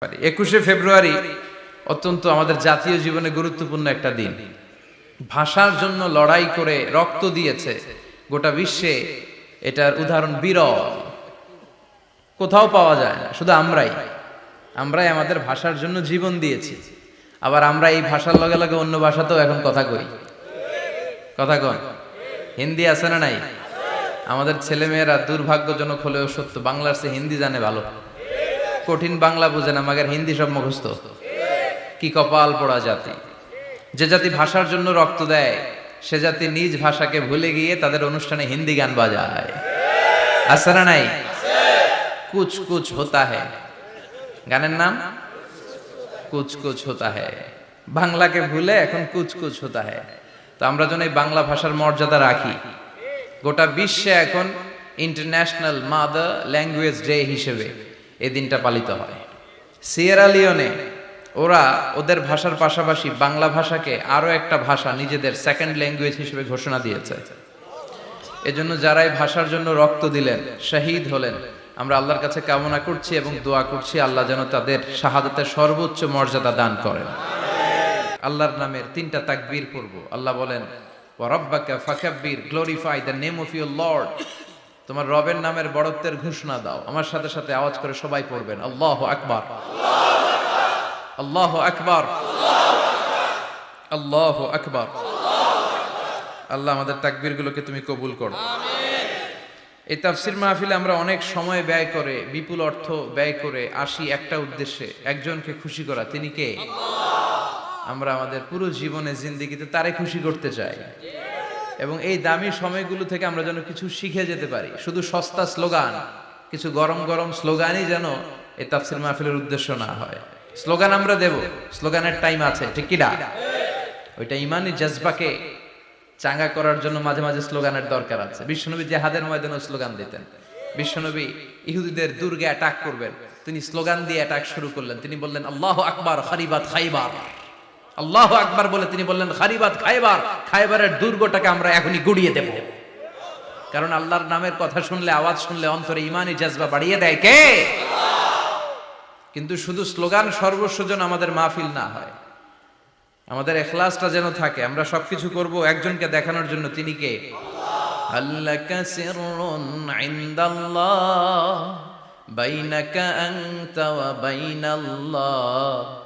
পারি। একুশে ফেব্রুয়ারি অত্যন্ত আমাদের জাতীয় জীবনে গুরুত্বপূর্ণ একটা দিন। ভাষার জন্য লড়াই করে রক্ত দিয়েছে গোটা বিশ্বে। এটার উদাহরণ বিরল। কোথাও পাওয়া যায় না, শুধু আমরাই। আমরাই আমাদের ভাষার জন্য জীবন দিয়েছি। আবার আমরা এই ভাষার লগে লগে অন্য ভাষাতেও এখন কথা কই। কথা কন। হিন্দি আছে না নাই? আমাদের ছেলেমেয়েরা দুর্ভাগ্যজনক হলেও সত্য, বাংলার চেয়ে হিন্দি জানে ভালো। কঠিন বাংলা বুঝে না, মাগের হিন্দি সব মুখস্থ। কি কপাল পড়া জাতি। যে জাতি ভাষার জন্য রক্ত দেয়, সে জাতি নিজ ভাষাকে ভুলে গিয়ে তাদের অনুষ্ঠানে হিন্দি গান বাজায়। না নাই? কুচ কুচ হোতা হ্যায় গানের নাম? কুচ কুচ হোতা হ্যায় বাংলাকে ভুলে এখন কুচ কুচ হোতা হ্যায় তো আমরা যেন এই বাংলা ভাষার মর্যাদা রাখি। গোটা বিশ্বে এখন ইন্টারন্যাশনাল মাদার ল্যাঙ্গুয়েজ ডে হিসেবে। এই দিনটা পালিত হয়। সিয়েরা লিওনে, ওরা ওদের ভাষার পাশাপাশি বাংলা ভাষাকে আরও একটা ভাষা নিজেদের সেকেন্ড ল্যাঙ্গুয়েজ হিসেবে ঘোষণা দিয়েছে। এজন্য যারা এই ভাষার জন্য রক্ত দিলেন, শহীদ হলেন, আমরা আল্লাহর কাছে কামনা করছি এবং দোয়া করছি আল্লাহ যেন তাদের শাহাদাতের সর্বোচ্চ মর্যাদা দান করেন। আল্লাহর নামের তিনটা তাকবীর পড়ব। আল্লাহ বলেন ওয়ারাব্বাকা ফাকাব্বির glorify the name of your lord তোমার রবের নামের বড়ত্বের ঘোষণা দাও। আমার সাথে সাথে আওয়াজ করে সবাই পড়বেন। আল্লাহ আকবার। আল্লাহ আকবার। আল্লাহ আকবার। আল্লাহ আমাদের তাকবীরগুলোকে তুমি কবুল করো। এই তাফসির মাহফিলে আমরা অনেক সময় ব্যয় করে, বিপুল অর্থ ব্যয় করে আসি একটা উদ্দেশ্যে, একজনকে খুশি করা। তিনি কে? আমরা আমাদের পুরো জীবনে জিন্দিগিতে তারে খুশি করতে চাই। এবং এই দামি সময়গুলো থেকে আমরা যেন কিছু শিখে যেতে পারি। শুধু সস্তা স্লোগান, কিছু গরম গরম স্লোগানই যেন এই তাফসির মাহফিলের উদ্দেশ্য না হয়। স্লোগান আমরা দেব, স্লোগানের টাইম আছে, ঠিক কিনা? ওইটা ইমানি জজবাকে চাঙ্গা করার জন্য মাঝে মাঝে স্লোগানের দরকার আছে। বিশ্বনবী জেহাদের ময়দানে স্লোগান দিতেন। বিশ্বনবী ইহুদিদের দুর্গে অ্যাটাক করবেন। তিনি স্লোগান দিয়ে অ্যাটাক শুরু করলেন। তিনি বললেন, আল্লাহ আকবার, খারিবাত খাইবার। আল্লাহ আকবার বলে তিনি বললেন খারিবাদ খাইবার, খাইবারের দুর্গটাকে আমরা এখনই গুড়িয়ে দেব। কারণ আল্লাহর নামের কথা শুনলে, আওয়াজ শুনলে অন্তরে ইমানি জাজবা বাড়িয়ে দেয় কে? কিন্তু শুধু স্লোগান সর্বস্ব যেন আমাদের মাহফিল না হয়। আমাদের এখলাসটা যেন থাকে, আমরা সবকিছু করব একজনকে দেখানোর জন্য, তিনি কে? বাইনাল্লাহ।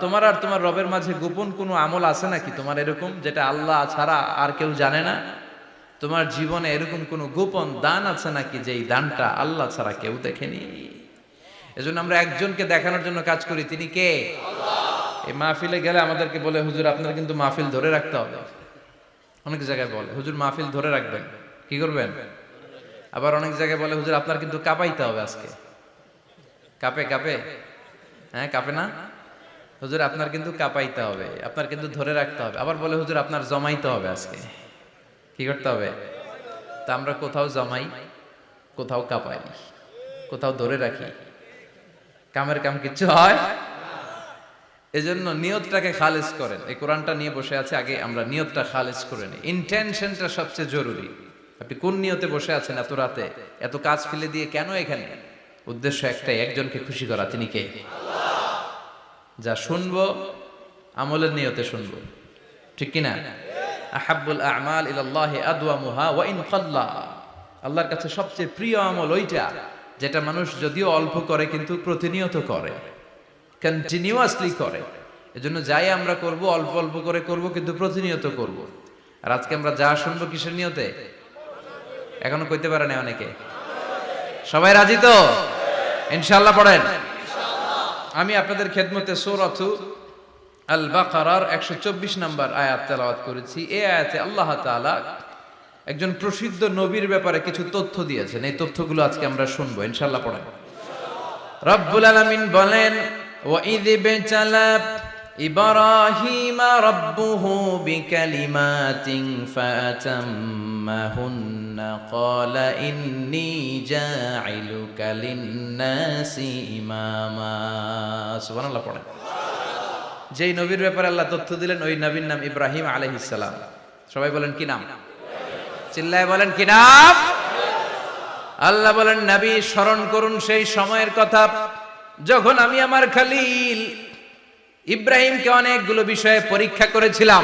তোমার আর তোমার রবের মাঝে গোপন কোনো আমল আছে নাকি? তোমার এরকম যেটা আল্লাহ ছাড়া আর কেউ জানে না? তোমার জীবনে এরকম কোনো গোপন দান আছে নাকি যে এই দানটা আল্লাহ ছাড়া কেউ দেখেনি? এজন্য আমরা একজনকে দেখানোর জন্য কাজ করি। তিনি কে? এই মাহফিলে গেলে আমাদেরকে বলে, হুজুর, আপনার কিন্তু মাহফিল ধরে রাখতে হবে। অনেক জায়গায় বলে, হুজুর, মাহফিল ধরে রাখবেন। কি করবেন? আবার অনেক জায়গায় বলে, হুজুর, আপনার কিন্তু কাঁপাইতে হবে আজকে। কাপে কাপে? হ্যাঁ কাঁপে না? হুজুর, আপনার কিন্তু কাঁপাইতে হবে, আপনার কিন্তু ধরে রাখতে হবে। আবার বলে, হুজুর, আপনার জমাইতে হবে আজকে। কি করতে হবে? তা আমরা কোথাও জমাই, কোথাও কাঁপাই, কোথাও ধরে রাখি। কামের কাম কিচ্ছু হয়? এজন্য নিয়তটাকে খালেজ করেন। এই কোরআনটা নিয়ে বসে আছে, আগে আমরা নিয়তটা খালেজ করে নিই। ইন্টেনশনটা সবচেয়ে জরুরি। আপনি কোন নিয়তে বসে আছেন এত রাতে? এত কাজ ফেলে দিয়ে কেন এখানে? উদ্দেশ্য একটাই, একজনকে খুশি করা, তিনি কে? যা শুনব, আমলের নিয়তে শুনব। ঠিক কিনা? আহাব্বুল আমাল ইলাল্লাহি আদওয়ামুহা ওয়া ইন আল্লাহর কাছে সবচেয়ে প্রিয় আমল ওইটা, যেটা মানুষ যদিও অল্প করে কিন্তু প্রতিনিয়ত করে কন্টিনিউয়াসলি করে। এজন্য যাই আমরা করব, অল্প অল্প করে করব কিন্তু প্রতিনিয়ত করব। আর আজকে আমরা যা শুনব কিসের নিয়তে? এখনও কইতে পারে না অনেকে। সবাই রাজি তো? ইনশাআল্লাহ পড়েন। আমি আপনাদের খেদমতে সূরাতু আল বাকারার 124 নম্বর আয়াত তেলাওয়াত করেছি এই আয়াতে আল্লাহ তাআলা একজন প্রসিদ্ধ নবীর ব্যাপারে কিছু তথ্য দিয়েছেন এই তথ্যগুলো আজকে আমরা শুনবো ইনশাআল্লাহ পড়েন রব্বুল আলামিন বলেন وإذ ابتلى إبراهيم ربه بكلمات فأتمهن قال إني جاعلك للناس إماما سبحان الله পড়েন যেই নবীর ব্যাপারে আল্লাহ তথ্য দিলেন ওই নবীর নাম ইব্রাহিম আলাইহিসসালাম সবাই বলেন কি নাম চিল্লায় বলেন কি নাম আল্লাহ বলেন নবী স্মরণ করুন সেই সময়ের কথা যখন আমি আমার খালিল ইব্রাহিমকে অনেকগুলো বিষয়ে পরীক্ষা করেছিলাম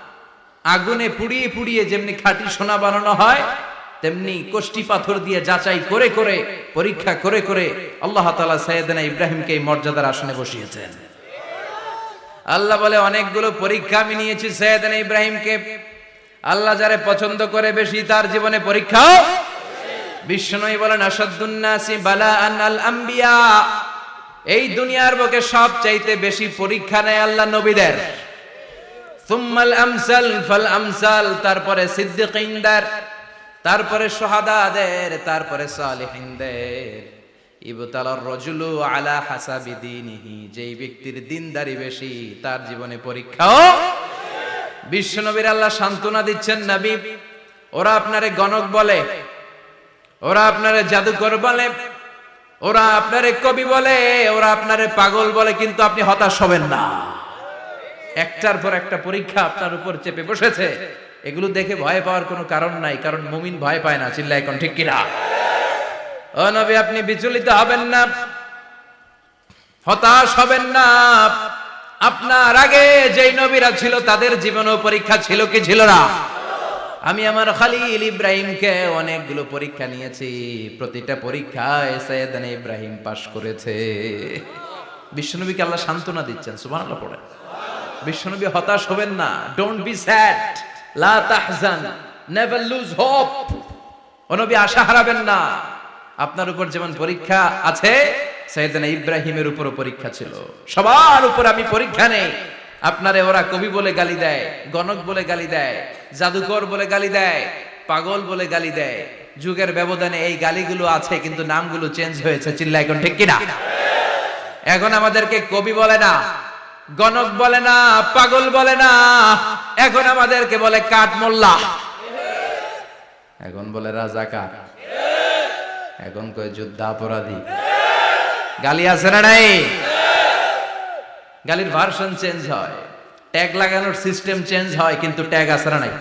আগুনে পুড়িয়ে পুড়িয়ে যেমনি খাঁটি সোনা বানানো হয়, তেমনি কোষ্টি পাথর দিয়ে যাচাই করে করে, পরীক্ষা করে করে আল্লাহ তালা সৈয়দনা ইব্রাহিমকে এই মর্যাদার আসনে বসিয়েছেন। আল্লাহ বলে, অনেকগুলো পরীক্ষা আমি নিয়েছি সৈয়দনা ইব্রাহিমকে। আল্লাহ যারে পছন্দ করে বেশি, তার জীবনে পরীক্ষাও বিষ্ণুই বলেন আসাদুন্নাসি বালা আল আম্বিয়া এই দুনিয়ার বুকে সব চাইতে বেশি পরীক্ষা নেয় আল্লাহ নবীদের। সুম্মাল আমসাল ফাল আমসাল, তারপরে সিদ্দিকিনদের, তারপরে সোহাদাদের, তারপরে সালিহিনদের। ইবতালার রজুলু আলা হাসাবি দীনিহি, যেই ব্যক্তির দিনদারি বেশি, তার জীবনে পরীক্ষাও বিশ্বনবীর আল্লাহ সান্ত্বনা দিচ্ছেন নবী। ওরা আপনারে গণক বলে, ওরা আপনারে জাদুকর বলে, ওরা আপনারে কবি বলে, ওরা আপনারে পাগল বলে, কিন্তু আপনি হতাশ হবেন না। একটার পর একটা পরীক্ষা আপনার উপর চেপে বসেছে। এগুলো দেখে ভয় পাওয়ার কোনো কারণ নাই, কারণ মুমিন ভয় পায় না চিল্লা এখন ঠিক কিনা? ও নবী, আপনি বিচলিত হবেন না। হতাশ হবেন না। আপনার আগে যেই নবীরা ছিল, তাদের জীবনেও পরীক্ষা ছিল কি ছিল না? আমি আমার খালিল ইব্রাহিমকে অনেকগুলো পরীক্ষা নিয়েছি। প্রতিটা পরীক্ষায় সৈয়দান ইব্রাহিম পাশ করেছে। বিশ্বনবীকে আল্লাহ সান্ত্বনা দিচ্ছেন, সুবহানাল্লাহ পড়ে বিশ্বনবী হতাশ হবেন না। ডোন্ট বি স্যাড লা তাহজান। নেভার লুজ হোপ নবী, আশা হারাবেন না। আপনার উপর যেমন পরীক্ষা আছে, সৈয়দানা ইব্রাহিমের উপরও পরীক্ষা ছিল। সবার উপর আমি পরীক্ষা নেই। আপনারে ওরা কবি বলে গালি দেয়, গণক বলে গালি দেয়, জাদুকর বলে গালি দেয়, পাগল বলে গালি দেয়। যুগের ব্যবধানে এই গালিগুলো আছে, কিন্তু নামগুলো চেঞ্জ হয়েছে। চিল্লা এখন ঠিক কিনা? এখন আমাদেরকে কবি বলে না। গণক বলে না, পাগল বলে না, এখন আমাদেরকে বলে কাঠ মোল্লা। এখন বলে রাজাকার। এখন কয় যুদ্ধাপরাধী গালি আছে না নাই? গালির ভার্সন চেঞ্জ হয়। ট্যাগ লাগানোর সিস্টেম চেঞ্জ হয়, কিন্তু ট্যাগ আছে না নাই?